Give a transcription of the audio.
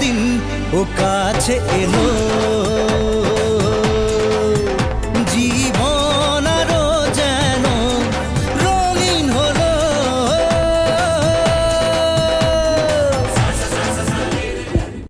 দিন ও কাছে এলো।